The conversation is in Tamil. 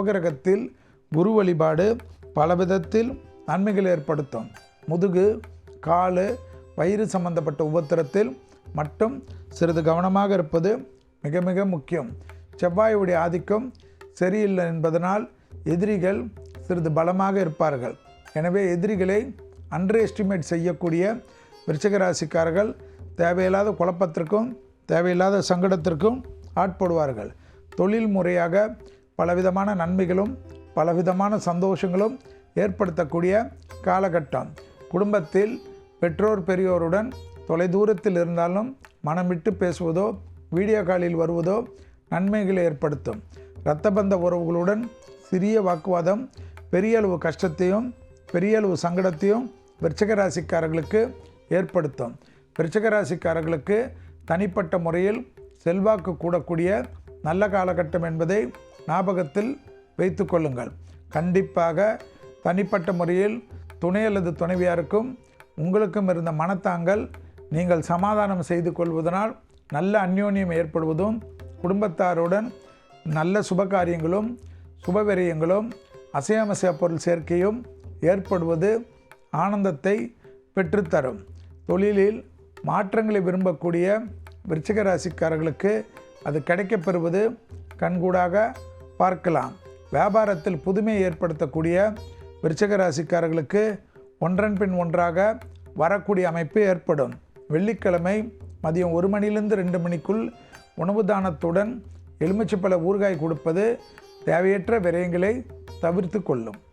நவகிரகத்தில் குரு வழிபாடு பல விதத்தில் நன்மைகள் ஏற்படுத்தும். முதுகு காலு வயிறு சம்பந்தப்பட்ட உபத்திரத்தில் மட்டும் சிறிது கவனமாக இருப்பது மிக மிக முக்கியம். செவ்வாயுடைய ஆதிக்கம் சரியில்லை என்பதனால் எதிரிகள் சிறிது பலமாக இருப்பார்கள். எனவே எதிரிகளை அண்டர் எஸ்டிமேட் செய்யக்கூடிய விருச்சகராசிக்காரர்கள் தேவையில்லாத குழப்பத்திற்கும் தேவையில்லாத சங்கடத்திற்கும் ஆட்படுவார்கள். தொழில் முறையாக பலவிதமான நன்மைகளும் பலவிதமான சந்தோஷங்களும் ஏற்படுத்தக்கூடிய காலகட்டம். குடும்பத்தில் பெற்றோர் பெரியோருடன் தொலைதூரத்தில் இருந்தாலும் மனம் விட்டு பேசுவதோ வீடியோ காலில் வருவதோ நன்மைகளை ஏற்படுத்தும். இரத்தபந்த உறவுகளுடன் சிறிய வாக்குவாதம் பெரிய அளவு கஷ்டத்தையும் பெரிய அளவு சங்கடத்தையும் விருச்சிக ராசிக்காரர்களுக்கு ஏற்படுத்தும். விருச்சிக ராசிக்காரர்களுக்கு தனிப்பட்ட முறையில் செல்வாக்கு கூடக்கூடிய நல்ல காலகட்டம் என்பதை ஞாபகத்தில் வைத்து கொள்ளுங்கள் கண்டிப்பாக தனிப்பட்ட முறையில் துணை அல்லது துணைவியாருக்கும் உங்களுக்கும் இருந்த மனத்தாங்கல் நீங்கள் சமாதானம் செய்து கொள்வதனால் நல்ல அந்யோன்யம் ஏற்படுவதும் குடும்பத்தாருடன் நல்ல சுபகாரியங்களும் சுபவிரயங்களும் அசையாமசைய பொருள் சேர்க்கையும் ஏற்படுவது ஆனந்தத்தை பெற்றுத்தரும். தொழிலில் மாற்றங்களை விரும்பக்கூடிய விருச்சிக ராசிக்காரர்களுக்கு அது கிடைக்கப்பெறுவது கண்கூடாக பார்க்கலாம். வியாபாரத்தில் புதுமை ஏற்படுத்தக்கூடிய விருச்சக ராசிக்காரர்களுக்கு ஒன்றன் பின் ஒன்றாக வரக்கூடிய அமைப்பு ஏற்படும். வெள்ளிக்கிழமை மதியம் ஒரு மணிலிருந்து ரெண்டு மணிக்குள் உணவு தானத்துடன் எலுமிச்சைப்பழ ஊறுகாய் கொடுப்பது தேவையற்ற விரயங்களை தவிர்த்து கொள்ளும்.